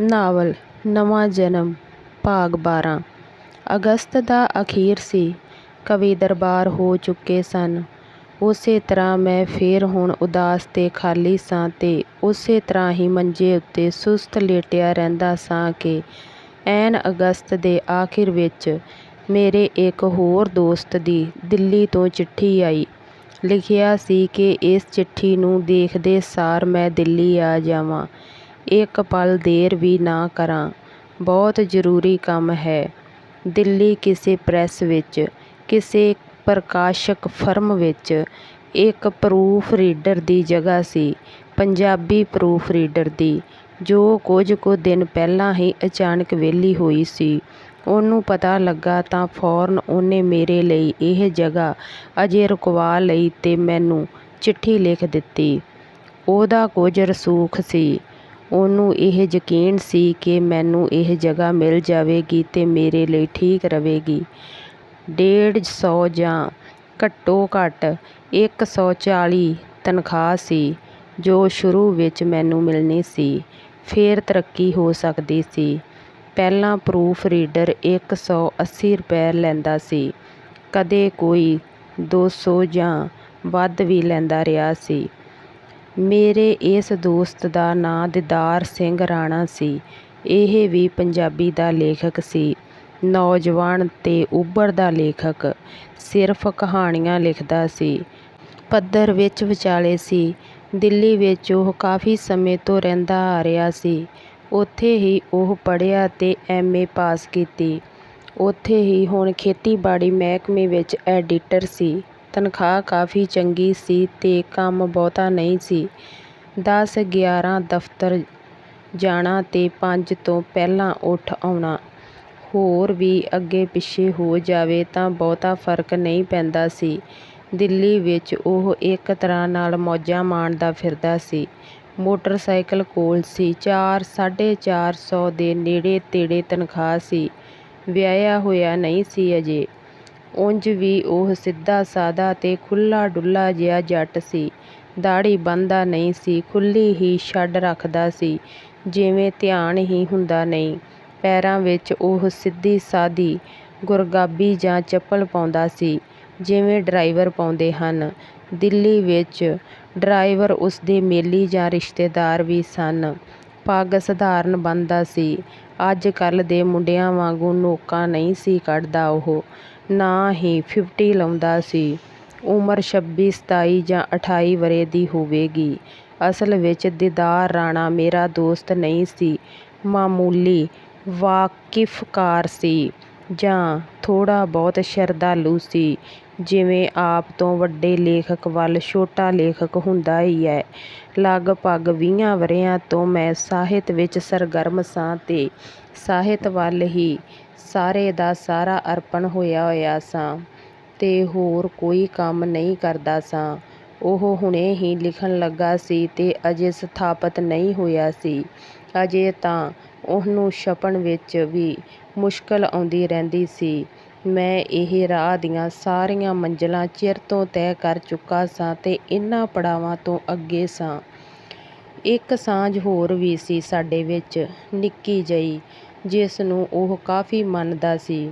Novel, ਨਵਾਂ ਜਨਮ, ਭਾਗ ਬਾਰਾਂ। ਅਗਸਤ ਦਾ ਅਖੀਰ ਸੀ। ਕਵੀ ਦਰਬਾਰ ਹੋ ਚੁੱਕੇ ਸਨ। ਉਸੇ ਤਰ੍ਹਾਂ ਮੈਂ ਫੇਰ ਹੁਣ ਉਦਾਸ ਤੇ ਖਾਲੀ ਸਾਂ ਤੇ ਉਸੇ ਤਰ੍ਹਾਂ ਹੀ ਮੰਜੇ ਉੱਤੇ ਸੁਸਤ ਲੇਟਿਆ ਰਹਿੰਦਾ ਸਾਂ ਕਿ ਐਨ ਅਗਸਤ ਦੇ ਆਖਿਰ ਵਿੱਚ ਮੇਰੇ ਇੱਕ ਹੋਰ ਦੋਸਤ ਦੀ ਦਿੱਲੀ ਤੋਂ ਚਿੱਠੀ ਆਈ। ਲਿਖਿਆ ਸੀ ਕਿ ਇਸ ਚਿੱਠੀ ਨੂੰ ਦੇਖਦੇ ਸਾਰ ਮੈਂ ਦਿੱਲੀ ਆ ਜਾਵਾਂ। ਇੱਕ ਪਲ ਦੇਰ ਵੀ ਨਾ ਕਰਾਂ। ਬਹੁਤ ਜ਼ਰੂਰੀ ਕੰਮ ਹੈ। ਦਿੱਲੀ ਕਿਸੇ ਪ੍ਰੈਸ ਵਿੱਚ, ਕਿਸੇ ਪ੍ਰਕਾਸ਼ਕ ਫਰਮ ਵਿੱਚ ਇੱਕ ਪਰੂਫ ਰੀਡਰ ਦੀ ਜਗ੍ਹਾ ਸੀ, ਪੰਜਾਬੀ ਪਰੂਫ ਰੀਡਰ ਦੀ, ਜੋ ਕੁਝ ਕੁ ਦਿਨ ਪਹਿਲਾਂ ਹੀ ਅਚਾਨਕ ਵਿਹਲੀ ਹੋਈ ਸੀ। ਉਹਨੂੰ ਪਤਾ ਲੱਗਾ ਤਾਂ ਫੌਰਨ ਉਹਨੇ ਮੇਰੇ ਲਈ ਇਹ ਜਗ੍ਹਾ ਅਜੇ ਰੁਕਵਾ ਲਈ ਤੇ ਮੈਨੂੰ ਚਿੱਠੀ ਲਿਖ ਦਿੱਤੀ। ਉਹਦਾ ਕੁਝ ਰਸੂਖ ਸੀ। ਉਹਨੂੰ ਇਹ ਯਕੀਨ ਸੀ ਕਿ ਮੈਨੂੰ ਇਹ ਜਗ੍ਹਾ ਮਿਲ ਜਾਵੇਗੀ ਤੇ ਮੇਰੇ ਲਈ ਠੀਕ ਰਹੇਗੀ। ਡੇਢ ਸੌ ਜਾਂ ਘੱਟੋ ਘੱਟ ਇੱਕ ਸੌ ਚਾਲੀ ਤਨਖਾਹ ਸੀ, ਜੋ ਸ਼ੁਰੂ ਵਿੱਚ ਮੈਨੂੰ ਮਿਲਣੀ ਸੀ, ਫੇਰ ਤਰੱਕੀ ਹੋ ਸਕਦੀ ਸੀ। ਪਹਿਲਾਂ ਪਰੂਫ ਰੀਡਰ ਇੱਕ ਸੌ ਅੱਸੀ ਰੁਪਏ ਲੈਂਦਾ ਸੀ, ਕਦੇ ਕੋਈ ਦੋ ਸੌ ਜਾਂ ਵੱਧ ਵੀ ਲੈਂਦਾ ਰਿਹਾ ਸੀ। ਮੇਰੇ ਇਸ ਦੋਸਤ ਦਾ ਨਾਂ ਦੀਦਾਰ ਸਿੰਘ ਰਾਣਾ ਸੀ। ਇਹ ਵੀ ਪੰਜਾਬੀ ਦਾ ਲੇਖਕ ਸੀ। ਨੌਜਵਾਨ ਤੇ ਉੱਭਰਦਾ ਲੇਖਕ ਸਿਰਫ ਕਹਾਣੀਆਂ ਲਿਖਦਾ ਸੀ। ਪੱਧਰ ਵਿੱਚ ਵਿਚਾਲੇ ਸੀ। ਦਿੱਲੀ ਵਿੱਚ ਉਹ ਕਾਫੀ ਸਮੇਂ ਤੋਂ ਰਹਿੰਦਾ ਆ ਰਿਹਾ ਸੀ। ਉੱਥੇ ਹੀ ਉਹ ਪੜ੍ਹਿਆ ਤੇ ਐਮ ਏ ਪਾਸ ਕੀਤੀ। ਉੱਥੇ ਹੀ ਹੁਣ ਖੇਤੀਬਾੜੀ ਮਹਿਕਮੇ ਵਿੱਚ ਐਡੀਟਰ ਸੀ। ਤਨਖਾਹ ਕਾਫੀ ਚੰਗੀ ਸੀ ਤੇ ਕੰਮ ਬਹੁਤਾ ਨਹੀਂ ਸੀ। ਦਸ ਗਿਆਰਾਂ ਦਫ਼ਤਰ ਜਾਣਾ ਤੇ ਪੰਜ ਤੋਂ ਪਹਿਲਾਂ ਉੱਠ ਆਉਣਾ। ਹੋਰ ਵੀ ਅੱਗੇ ਪਿੱਛੇ ਹੋ ਜਾਵੇ ਤਾਂ ਬਹੁਤਾ ਫ਼ਰਕ ਨਹੀਂ ਪੈਂਦਾ ਸੀ। ਦਿੱਲੀ ਵਿੱਚ ਉਹ ਇੱਕ ਤਰ੍ਹਾਂ ਨਾਲ ਮੌਜਾਂ ਮਾਣਦਾ ਫਿਰਦਾ ਸੀ। ਮੋਟਰਸਾਈਕਲ ਕੋਲ ਸੀ। ਚਾਰ, ਸਾਢੇ ਚਾਰ ਸੌ ਦੇ ਨੇੜੇ ਤੇੜੇ ਤਨਖਾਹ ਸੀ। ਵਿਆਹਿਆ ਹੋਇਆ ਨਹੀਂ ਸੀ ਅਜੇ। ਉਂਝ ਵੀ ਉਹ ਸਿੱਧਾ ਸਾਦਾ ਤੇ ਖੁੱਲ੍ਹਾ ਡੁੱਲ੍ਹਾ ਜਿਹਾ ਜੱਟ ਸੀ। ਦਾੜ੍ਹੀ ਬੰਨ੍ਹਦਾ ਨਹੀਂ ਸੀ, ਖੁੱਲ੍ਹੀ ਹੀ ਛੱਡ ਰੱਖਦਾ ਸੀ। ਜਿਵੇਂ ਧਿਆਨ ਹੀ ਹੁੰਦਾ ਨਹੀਂ, ਪੈਰਾਂ ਵਿੱਚ ਉਹ ਸਿੱਧੀ ਸਾਦੀ ਗੁਰਗਾਬੀ ਜਾਂ ਚੱਪਲ ਪਾਉਂਦਾ ਸੀ, ਜਿਵੇਂ ਡਰਾਈਵਰ ਪਾਉਂਦੇ ਹਨ। ਦਿੱਲੀ ਵਿੱਚ ਡਰਾਈਵਰ ਉਸਦੇ ਮੇਲੀ ਜਾਂ ਰਿਸ਼ਤੇਦਾਰ ਵੀ ਸਨ। ਪੱਗ ਸਧਾਰਨ ਬੰਨ੍ਹਦਾ ਸੀ। ਅੱਜ ਕੱਲ੍ਹ ਦੇ ਮੁੰਡਿਆਂ ਵਾਂਗੂੰ ਨੋਕਾਂ ਨਹੀਂ ਸੀ ਕੱਢਦਾ ਉਹ। ਨਾ ਹੀ ਫਿਫਟੀ ਲਾਉਂਦਾ ਸੀ। ਉਮਰ ਛੱਬੀ, ਸਤਾਈ ਜਾਂ ਅਠਾਈ ਵਰ੍ਹੇ ਦੀ ਹੋਵੇਗੀ। ਅਸਲ ਵਿੱਚ ਦੀਦਾਰ ਰਾਣਾ ਮੇਰਾ ਦੋਸਤ ਨਹੀਂ ਸੀ। ਮਾਮੂਲੀ ਵਾਕਿਫਕਾਰ ਸੀ ਜਾਂ ਥੋੜ੍ਹਾ ਬਹੁਤ ਸ਼ਰਧਾਲੂ ਸੀ, ਜਿਵੇਂ ਆਪ ਤੋਂ ਵੱਡੇ ਲੇਖਕ ਵੱਲ ਛੋਟਾ ਲੇਖਕ ਹੁੰਦਾ ਹੀ ਹੈ। ਲਗਭਗ ਵੀਹਾਂ ਵਰ੍ਹਿਆਂ ਤੋਂ ਮੈਂ ਸਾਹਿਤ ਵਿੱਚ ਸਰਗਰਮ ਸਾਂ ਤੇ ਸਾਹਿਤ ਵੱਲ ਹੀ ਸਾਰੇ ਦਾ ਸਾਰਾ ਅਰਪਣ ਹੋਇਆ ਹੋਇਆ ਸਾਂ ਤੇ ਹੋਰ ਕੋਈ ਕੰਮ ਨਹੀਂ ਕਰਦਾ ਸਾਂ। ਉਹ ਹੁਣੇ ਹੀ ਲਿਖਣ ਲੱਗਾ ਸੀ ਤੇ ਅਜੇ ਸਥਾਪਤ ਨਹੀਂ ਹੋਇਆ ਸੀ। ਅਜੇ ਤਾਂ ਉਹਨੂੰ ਛਪਣ ਵਿੱਚ ਵੀ ਮੁਸ਼ਕਲ ਆਉਂਦੀ ਰਹਿੰਦੀ ਸੀ। ਮੈਂ ਇਹ ਰਾਹ ਦੀਆਂ ਸਾਰੀਆਂ ਮੰਜ਼ਲਾਂ ਚਿਰ ਤੋਂ ਤੈਅ ਕਰ ਚੁੱਕਾ ਸਾਂ ਤੇ ਇਹਨਾਂ ਪੜਾਵਾਂ ਤੋਂ ਅੱਗੇ ਸਾਂ। ਇੱਕ ਸਾਂਝ ਹੋਰ ਵੀ ਸੀ ਸਾਡੇ ਵਿੱਚ ਨਿੱਕੀ ਜਿਹੀ, ਜਿਸ ਨੂੰ ਉਹ ਕਾਫੀ ਮੰਨਦਾ ਸੀ।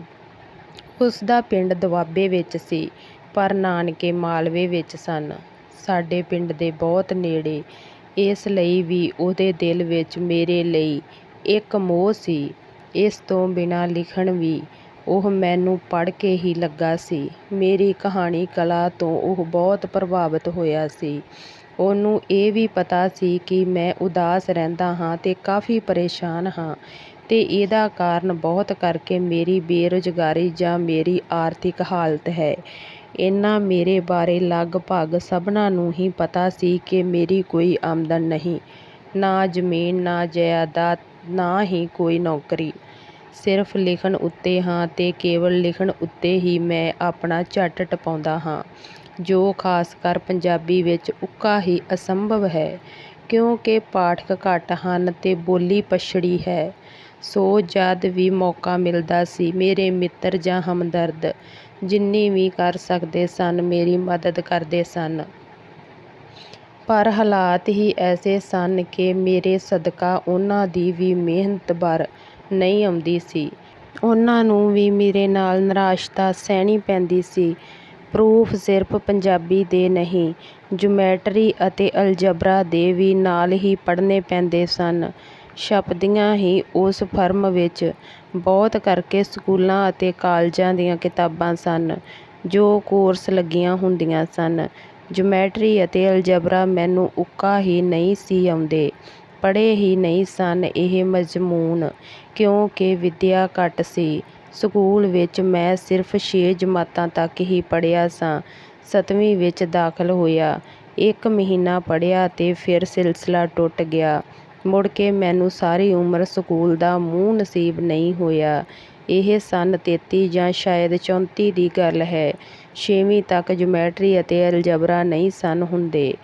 ਉਸਦਾ ਪਿੰਡ ਦੁਆਬੇ ਵਿੱਚ ਸੀ, ਪਰ ਨਾਨਕੇ ਮਾਲਵੇ ਵਿੱਚ ਸਨ। ਸਾਡੇ ਪਿੰਡ ਦੇ ਬਹੁਤ ਨੇੜੇ, ਇਸ ਲਈ ਵੀ ਉਹਦੇ ਦਿਲ ਵਿੱਚ ਮੇਰੇ ਲਈ ਇੱਕ ਮੋਹ ਸੀ। ਇਸ ਤੋਂ ਬਿਨਾਂ ਲਿਖਣ ਵੀ ਉਹ ਮੈਨੂੰ ਪੜ੍ਹ ਕੇ ਹੀ ਲੱਗਾ ਸੀ। ਮੇਰੀ ਕਹਾਣੀ ਕਲਾ ਤੋਂ ਉਹ ਬਹੁਤ ਪ੍ਰਭਾਵਿਤ ਹੋਇਆ ਸੀ। ਉਹਨੂੰ ਇਹ ਵੀ ਪਤਾ ਸੀ ਕਿ ਮੈਂ ਉਦਾਸ ਰਹਿੰਦਾ ਹਾਂ ਤੇ ਕਾਫੀ ਪਰੇਸ਼ਾਨ ਹਾਂ ਤੇ ਇਹਦਾ ਕਾਰਨ ਬਹੁਤ ਕਰਕੇ ਮੇਰੀ ਬੇਰੁਜ਼ਗਾਰੀ ਜਾਂ ਮੇਰੀ ਆਰਥਿਕ ਹਾਲਤ ਹੈ। ਇੰਨਾ ਮੇਰੇ ਬਾਰੇ ਲਗਭਗ ਸਭਨਾਂ ਨੂੰ ਹੀ ਪਤਾ ਸੀ ਕਿ ਮੇਰੀ ਕੋਈ ਆਮਦਨ ਨਹੀਂ, ਨਾ ਜ਼ਮੀਨ, ਨਾ ਜਾਇਦਾਦ, ਨਾ ਹੀ ਕੋਈ ਨੌਕਰੀ। ਸਿਰਫ ਲਿਖਣ ਉੱਤੇ ਹਾਂ ਤੇ ਕੇਵਲ ਲਿਖਣ ਉੱਤੇ ਹੀ ਮੈਂ ਆਪਣਾ ਝੱਟ ਟਪਾਉਂਦਾ ਹਾਂ। ਜੋ ਖਾਸ ਕਰ ਪੰਜਾਬੀ ਵਿੱਚ ਉੱਕਾ ਹੀ ਅਸੰਭਵ ਹੈ, ਕਿਉਂਕਿ ਪਾਠਕ ਘੱਟ ਹਨ ਤੇ ਬੋਲੀ ਪਛੜੀ ਹੈ ਸੋ ਜਦ ਵੀ ਮੌਕਾ ਮਿਲਦਾ ਸੀ, ਮੇਰੇ ਮਿੱਤਰ ਜਾਂ ਹਮਦਰਦ ਜਿੰਨੀ ਵੀ ਕਰ ਸਕਦੇ ਸਨ, ਮੇਰੀ ਮਦਦ ਕਰਦੇ ਸਨ ਪਰ ਹਾਲਾਤ ਹੀ ਐਸੇ ਸਨ ਕਿ ਮੇਰੇ ਸਦਕਾ ਉਹਨਾਂ ਦੀ ਵੀ ਮਿਹਨਤ ਬਰ ਨਹੀਂ ਆਉਂਦੀ ਸੀ। ਉਹਨਾਂ ਨੂੰ ਵੀ ਮੇਰੇ ਨਾਲ ਨਿਰਾਸ਼ਤਾ ਸਹਿਣੀ ਪੈਂਦੀ ਸੀ। ਪਰੂਫ਼ ਸਿਰਫ਼ ਪੰਜਾਬੀ ਦੇ ਨਹੀਂ, ਜਿਊਮੈਟਰੀ ਅਤੇ ਅਲਜਬਰਾ ਦੇ ਵੀ ਨਾਲ ਹੀ ਪੜ੍ਹਨੇ ਪੈਂਦੇ ਸਨ। ਛਪਦੀਆਂ ਹੀ ਉਸ ਫਰਮ ਵਿੱਚ ਬਹੁਤ ਕਰਕੇ ਸਕੂਲਾਂ ਅਤੇ ਕਾਲਜਾਂ ਦੀਆਂ ਕਿਤਾਬਾਂ ਸਨ, ਜੋ ਕੋਰਸ ਲੱਗੀਆਂ ਹੁੰਦੀਆਂ ਸਨ। ਜਿਊਮੈਟਰੀ ਅਤੇ ਅਲਜਬਰਾ ਮੈਨੂੰ ਉੱਕਾ ਹੀ ਨਹੀਂ ਸੀ ਆਉਂਦੇ, ਪੜ੍ਹੇ ਹੀ ਨਹੀਂ ਸਨ ਇਹ ਮਜ਼ਮੂਨ, ਕਿਉਂਕਿ ਵਿੱਦਿਆ ਘੱਟ ਸੀ। ਸਕੂਲ ਵਿੱਚ ਮੈਂ ਸਿਰਫ਼ ਛੇ ਜਮਾਤਾਂ ਤੱਕ ਹੀ ਪੜ੍ਹਿਆ ਸਾਂ। ਸੱਤਵੀਂ ਵਿੱਚ ਦਾਖ਼ਲ ਹੋਇਆ, ਇੱਕ ਮਹੀਨਾ ਪੜ੍ਹਿਆ ਤੇ ਫਿਰ ਸਿਲਸਿਲਾ ਟੁੱਟ ਗਿਆ। ਮੁੜ ਕੇ ਮੈਨੂੰ ਸਾਰੀ ਉਮਰ ਸਕੂਲ ਦਾ ਮੂੰਹ ਨਸੀਬ ਨਹੀਂ ਹੋਇਆ। ਇਹ ਸੰਨ ਤੇਤੀ ਜਾਂ ਸ਼ਾਇਦ ਚੌਂਤੀ ਦੀ ਗੱਲ ਹੈ। ਛੇਵੀਂ ਤੱਕ ਜਿਊਮੈਟਰੀ ਅਤੇ ਅਲਜਬਰਾ ਨਹੀਂ ਸਨ ਹੁੰਦੇ।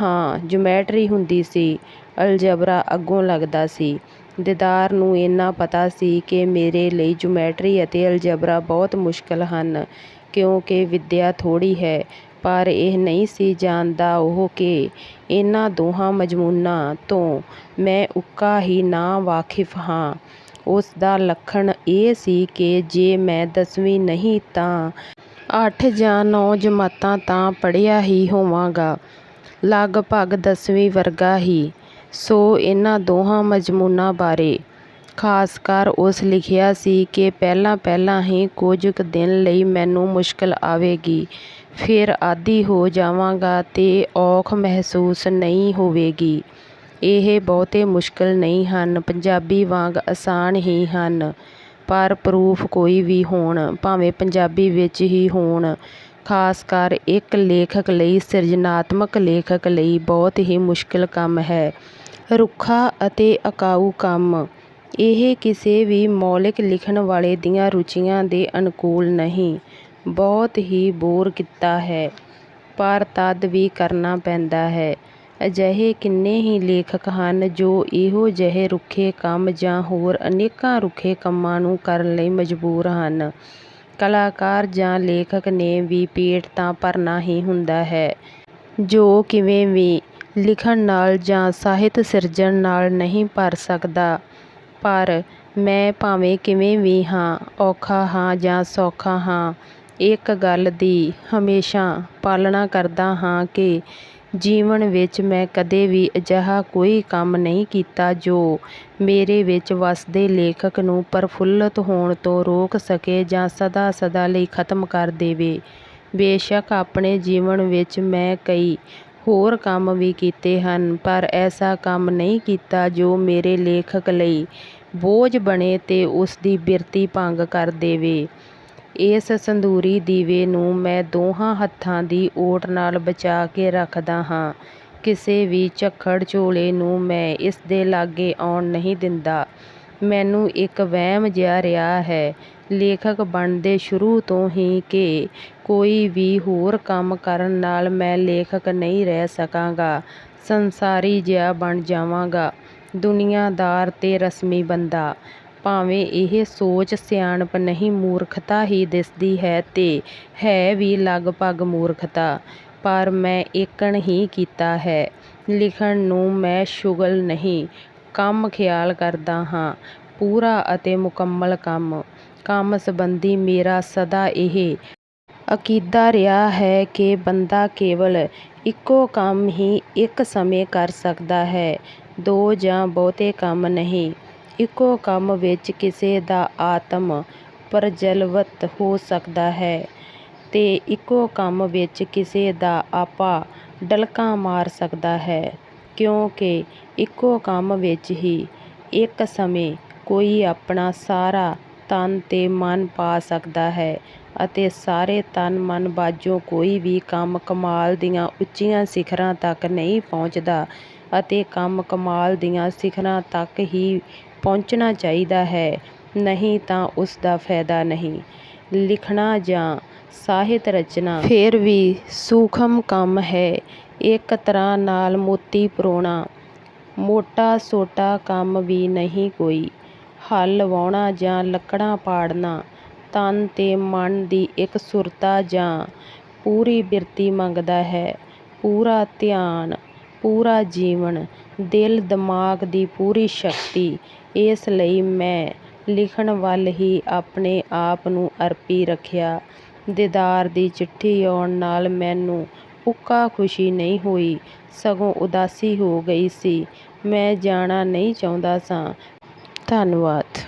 ਹਾਂ, ਜਿਊਮੈਟਰੀ ਹੁੰਦੀ ਸੀ, ਅਲਜਬਰਾ ਅੱਗੋਂ ਲੱਗਦਾ ਸੀ। ਦੀਦਾਰ ਨੂੰ ਇੰਨਾ ਪਤਾ ਸੀ ਕਿ ਮੇਰੇ ਲਈ ਜਿਊਮੈਟਰੀ ਅਤੇ ਅਲਜਬਰਾ ਬਹੁਤ ਮੁਸ਼ਕਲ ਹਨ, ਕਿਉਂਕਿ ਵਿੱਦਿਆ ਥੋੜ੍ਹੀ ਹੈ, ਪਰ ਇਹ ਨਹੀਂ ਸੀ ਜਾਣਦਾ ਉਹ ਕਿ ਇਹਨਾਂ ਦੋਹਾਂ ਮਜ਼ਮੂਨਾਂ ਤੋਂ ਮੈਂ ਉੱਕਾ ਹੀ ਨਾ-ਵਾਕਿਫ਼ ਹਾਂ। ਉਸਦਾ ਲੱਖਣ ਇਹ ਸੀ ਕਿ ਜੇ ਮੈਂ ਦਸਵੀਂ ਨਹੀਂ ਤਾਂ ਅੱਠ ਜਾਂ ਨੌਂ ਜਮਾਤਾਂ ਤਾਂ ਪੜ੍ਹਿਆ ਹੀ ਹੋਵਾਂਗਾ, ਲਗਭਗ ਦਸਵੀਂ ਵਰਗਾ ਹੀ। ਸੋ ਇਹਨਾਂ ਦੋਹਾਂ ਮਜ਼ਮੂਨਾਂ ਬਾਰੇ ਖ਼ਾਸਕਰ ਉਸ ਲਿਖਿਆ ਸੀ ਕਿ ਪਹਿਲਾਂ-ਪਹਿਲਾਂ ਹੀ ਕੁਝ ਕੁ ਦਿਨ ਲਈ ਮੈਨੂੰ ਮੁਸ਼ਕਲ ਆਵੇਗੀ, ਫਿਰ ਆਦੀ ਹੋ ਜਾਵਾਂਗਾ ਤੇ ਔਖ ਮਹਿਸੂਸ ਨਹੀਂ ਹੋਵੇਗੀ। ਇਹ ਬਹੁਤੇ ਮੁਸ਼ਕਲ ਨਹੀਂ ਹਨ, ਪੰਜਾਬੀ ਵਾਂਗ ਆਸਾਨ ਹੀ ਹਨ, ਪਰ ਪਰੂਫ਼ ਕੋਈ ਵੀ ਹੋਣ, ਭਾਵੇਂ ਪੰਜਾਬੀ ਵਿੱਚ ਹੀ ਹੋਣ, ਖ਼ਾਸਕਰ ਇੱਕ ਲੇਖਕ ਲਈ, ਸਿਰਜਣਾਤਮਕ ਲੇਖਕ ਲਈ ਬਹੁਤ ਹੀ ਮੁਸ਼ਕਲ ਕੰਮ ਹੈ, ਰੁੱਖਾ ਅਤੇ ਅਕਾਊ ਕੰਮ। ਇਹ ਕਿਸੇ ਵੀ ਮੌਲਿਕ ਲਿਖਣ ਵਾਲੇ ਦੀਆਂ ਰੁਚੀਆਂ ਦੇ ਅਨੁਕੂਲ ਨਹੀਂ। ਬਹੁਤ ਹੀ ਬੋਰ ਕੀਤਾ ਹੈ, ਪਰ ਤਦ ਵੀ ਕਰਨਾ ਪੈਂਦਾ ਹੈ। ਅਜਿਹੇ ਕਿੰਨੇ ਹੀ ਲੇਖਕ ਹਨ ਜੋ ਇਹੋ ਜਿਹੇ ਰੁੱਖੇ ਕੰਮ ਜਾਂ ਹੋਰ ਅਨੇਕਾਂ ਰੁੱਖੇ ਕੰਮਾਂ ਨੂੰ ਕਰਨ ਲਈ ਮਜਬੂਰ ਹਨ। ਕਲਾਕਾਰ ਜਾਂ ਲੇਖਕ ਨੇ ਵੀ ਪੇਟ ਤਾਂ ਭਰਨਾ ਹੀ ਹੁੰਦਾ ਹੈ, ਜੋ ਕਿਵੇਂ ਵੀ, ਲਿਖਣ ਨਾਲ ਜਾਂ ਸਾਹਿਤ ਸਿਰਜਣ ਨਾਲ ਨਹੀਂ ਭਰ ਸਕਦਾ। ਪਰ ਮੈਂ ਭਾਵੇਂ ਕਿਵੇਂ ਵੀ ਹਾਂ, ਔਖਾ ਹਾਂ ਜਾਂ ਸੌਖਾ ਹਾਂ, ਇੱਕ ਗੱਲ ਦੀ ਹਮੇਸ਼ਾ ਪਾਲਣਾ ਕਰਦਾ ਹਾਂ ਕਿ ਜੀਵਨ ਵਿੱਚ ਮੈਂ ਕਦੇ ਵੀ ਅਜਿਹਾ ਕੋਈ ਕੰਮ ਨਹੀਂ ਕੀਤਾ ਜੋ ਮੇਰੇ ਵਿੱਚ ਵੱਸਦੇ ਲੇਖਕ ਨੂੰ ਪ੍ਰਫੁੱਲਤ ਹੋਣ ਤੋਂ ਰੋਕ ਸਕੇ ਜਾਂ ਸਦਾ-ਸਦਾ ਲਈ ਖ਼ਤਮ ਕਰ ਦੇਵੇ। ਬੇਸ਼ੱਕ ਆਪਣੇ ਜੀਵਨ ਵਿੱਚ ਮੈਂ ਕਈ ਹੋਰ ਕੰਮ ਵੀ ਕੀਤੇ ਹਨ, ਪਰ ਐਸਾ ਕੰਮ ਨਹੀਂ ਕੀਤਾ ਜੋ ਮੇਰੇ ਲੇਖਕ ਲਈ ਬੋਝ ਬਣੇ ਤੇ ਉਸਦੀ ਬਿਰਤੀ ਭੰਗ ਕਰ ਦੇਵੇ। ਇਸ ਸੰਧੂਰੀ ਦੀਵੇ ਨੂੰ ਮੈਂ ਦੋਹਾਂ ਹੱਥਾਂ ਦੀ ਓਟ ਨਾਲ ਬਚਾ ਕੇ ਰੱਖਦਾ ਹਾਂ, ਕਿਸੇ ਵੀ ਝੱਖੜ-ਝੋਲੇ ਨੂੰ ਮੈਂ ਇਸਦੇ ਲਾਗੇ ਆਉਣ ਨਹੀਂ ਦਿੰਦਾ। ਮੈਨੂੰ ਇੱਕ ਵਹਿਮ ਜਿਹਾ ਰਿਹਾ ਹੈ, ਲੇਖਕ ਬਣਦੇ ਸ਼ੁਰੂ ਤੋਂ ਹੀ ਕਿ ਕੋਈ ਵੀ ਹੋਰ ਕੰਮ ਕਰਨ ਨਾਲ ਮੈਂ ਲੇਖਕ ਨਹੀਂ ਰਹਿ ਸਕਾਂਗਾ, ਸੰਸਾਰੀ ਜਿਹਾ ਬਣ ਜਾਵਾਂਗਾ, ਦੁਨੀਆਦਾਰ ਤੇ ਰਸਮੀ ਬੰਦਾ। ਭਾਵੇਂ ਇਹ ਸੋਚ ਸਿਆਣਪ ਨਹੀਂ ਮੂਰਖਤਾ ਹੀ ਦਿਸਦੀ ਹੈ ਤੇ ਹੈ ਵੀ ਲਗਭਗ ਮੂਰਖਤਾ, ਪਰ ਮੈਂ ਏਕਣ ਹੀ ਕੀਤਾ ਹੈ, ਲਿਖਣ ਨੂੰ ਮੈਂ ਸ਼ੁਗਲ ਨਹੀਂ, ਕੰਮ ਖਿਆਲ ਕਰਦਾ ਹਾਂ, ਪੂਰਾ ਅਤੇ ਮੁਕੰਮਲ ਕੰਮ। ਕੰਮ ਸੰਬੰਧੀ ਮੇਰਾ ਸਦਾ ਇਹ ਅਕੀਦਾ ਰਿਹਾ ਹੈ ਕਿ ਬੰਦਾ ਕੇਵਲ ਇੱਕੋ ਕੰਮ ਹੀ ਇੱਕ ਸਮੇਂ ਕਰ ਸਕਦਾ ਹੈ, ਦੋ ਜਾਂ ਬਹੁਤੇ ਕੰਮ ਨਹੀਂ। ਇੱਕੋ ਕੰਮ ਵਿੱਚ ਕਿਸੇ ਦਾ ਆਤਮ ਪ੍ਰਜਵਲਿਤ ਹੋ ਸਕਦਾ ਹੈ ਤੇ ਇੱਕੋ ਕੰਮ ਵਿੱਚ ਕਿਸੇ ਦਾ ਆਪਾ ਡਲ੍ਹਕਾਂ ਮਾਰ ਸਕਦਾ ਹੈ, ਕਿਉਂਕਿ ਇੱਕੋ ਕੰਮ ਵਿੱਚ ਹੀ ਇੱਕ ਸਮੇਂ ਕੋਈ ਆਪਣਾ ਸਾਰਾ ਤਨ ਤੇ ਮਨ ਪਾ ਸਕਦਾ ਹੈ ਅਤੇ ਸਾਰੇ ਤਨ-ਮਨ ਬਾਝੋਂ ਕੋਈ ਵੀ ਕੰਮ ਕਮਾਲ ਦੀਆਂ ਉੱਚੀਆਂ ਸਿਖਰਾਂ ਤੱਕ ਨਹੀਂ ਪਹੁੰਚਦਾ ਅਤੇ ਕੰਮ ਕਮਾਲ ਦੀਆਂ ਸਿਖਰਾਂ ਤੱਕ ਹੀ ਪਹੁੰਚਣਾ ਚਾਹੀਦਾ ਹੈ, ਨਹੀਂ ਤਾਂ ਉਸ ਦਾ ਫਾਇਦਾ ਨਹੀਂ। ਲਿਖਣਾ ਜਾਂ ਸਾਹਿਤ ਰਚਨਾ ਫਿਰ ਵੀ ਸੂਖਮ ਕੰਮ ਹੈ, ਇੱਕ ਤਰ੍ਹਾਂ ਨਾਲ ਮੋਤੀ ਪਰੋਣਾ। ਮੋਟਾ-ਸੋਟਾ ਕੰਮ ਵੀ ਨਹੀਂ ਕੋਈ। ਹਲ ਵਾਹੁਣਾ ਜਾਂ ਲੱਕੜਾਂ ਪਾੜਨਾ ਤਨ ਤੇ ਮਨ ਦੀ ਇਕਸੁਰਤਾ ਜਾਂ ਪੂਰੀ ਬਿਰਤੀ ਮੰਗਦਾ ਹੈ, ਪੂਰਾ ਧਿਆਨ ਪੂਰਾ ਜੀਵਨ ਦਿਲ ਦਿਮਾਗ ਦੀ ਪੂਰੀ ਸ਼ਕਤੀ ਇਸ ਲਈ ਮੈਂ ਲਿਖਣ ਵੱਲ ਹੀ ਆਪਣੇ ਆਪ ਨੂੰ ਅਰਪੀ ਰੱਖਿਆ। ਦੀਦਾਰ ਦੀ ਚਿੱਠੀ ਆਉਣ ਨਾਲ ਮੈਨੂੰ ਉੱਕਾ ਖੁਸ਼ੀ ਨਹੀਂ ਹੋਈ ਸਗੋਂ ਉਦਾਸੀ ਹੋ ਗਈ ਸੀ। ਮੈਂ ਜਾਣਾ ਨਹੀਂ ਚਾਹੁੰਦਾ ਸਾਂ। ਧੰਨਵਾਦ